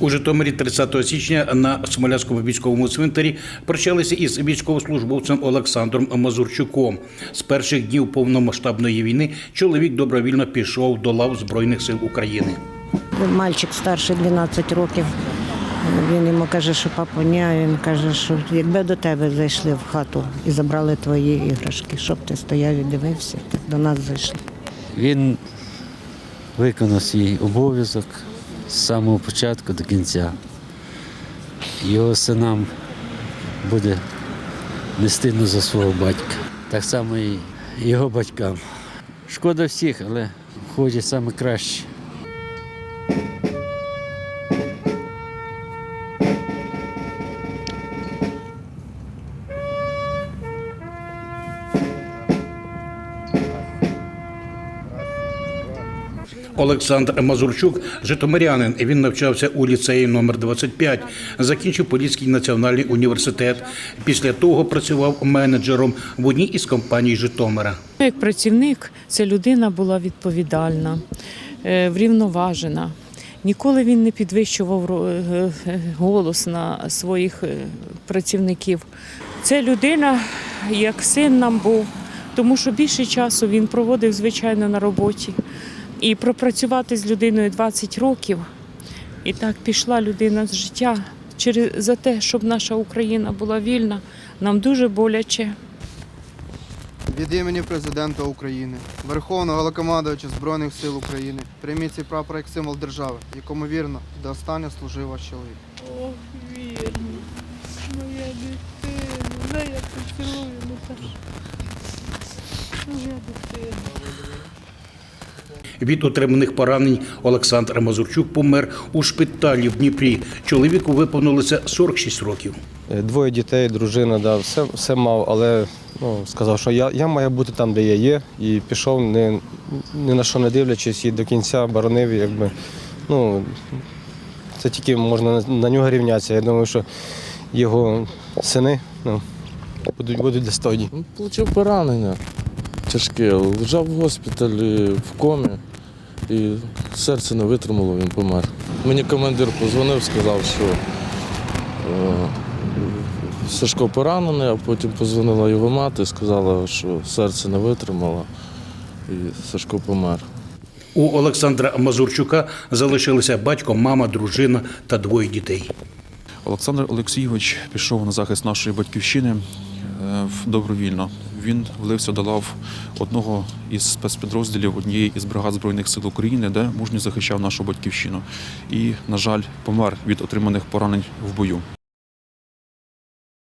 У Житомирі 30 січня на Смолянському військовому цвинтарі прощалися із військовослужбовцем Олександром Мазурчуком. З перших днів повномасштабної війни чоловік добровільно пішов до лав Збройних сил України. Мальчик старший 12 років. Він йому каже, що папа, ні, він каже, що якби до тебе зайшли в хату і забрали твої іграшки, щоб ти стояв і дивився, до нас зайшли. Він виконав свій обов'язок з самого початку до кінця. Його синам буде не стидно за свого батька. Так само і його батькам. Шкода всіх, але входять саме краще. Олександр Мазурчук Житомирянин. Він навчався у ліцеї номер 25 закінчив Поліський національний університет. Після того працював менеджером в одній із компаній Житомира. Як працівник, ця людина була відповідальна, е, врівноважена. Ніколи він не підвищував е, е, голос на своїх працівників. Це людина, як син нам був, тому що більше часу він проводив, звичайно, на роботі. І пропрацювати з людиною 20 років, і так пішла людина з життя через за те, щоб наша Україна була вільна, нам дуже боляче. Від імені президента України, Верховного Головнокомандувача Збройних сил України, прийміть цей прапор як символ держави, якому вірно до останнього служив ваш чоловік. Ох, вірно, моя дитина, я поцілую, Наташа. Моя дитина. Від отриманих поранень Олександр Мазурчук помер у шпиталі в Дніпрі. Чоловіку виповнилося 46 років. Е, Двоє дітей, дружина, да, все, все мав, але ну, сказав, що я, я маю бути там, де я є, і пішов, не, ні на що не дивлячись, і до кінця боронив, якби, ну, це тільки можна на, нього рівнятися. Я думаю, що його сини ну, будуть, будуть достойні. Він Получив поранення тяжке, лежав в госпіталі в комі і серце не витримало, він помер. Мені командир позвонив, сказав, що е, Сашко поранений, а потім позвонила його мати, сказала, що серце не витримало і Сашко помер. У Олександра Мазурчука залишилися батько, мама, дружина та двоє дітей. Олександр Олексійович пішов на захист нашої батьківщини е, добровільно. Він влився до лав одного із спецпідрозділів однієї із бригад Збройних сил України, де мужньо захищав нашу батьківщину. І, на жаль, помер від отриманих поранень в бою.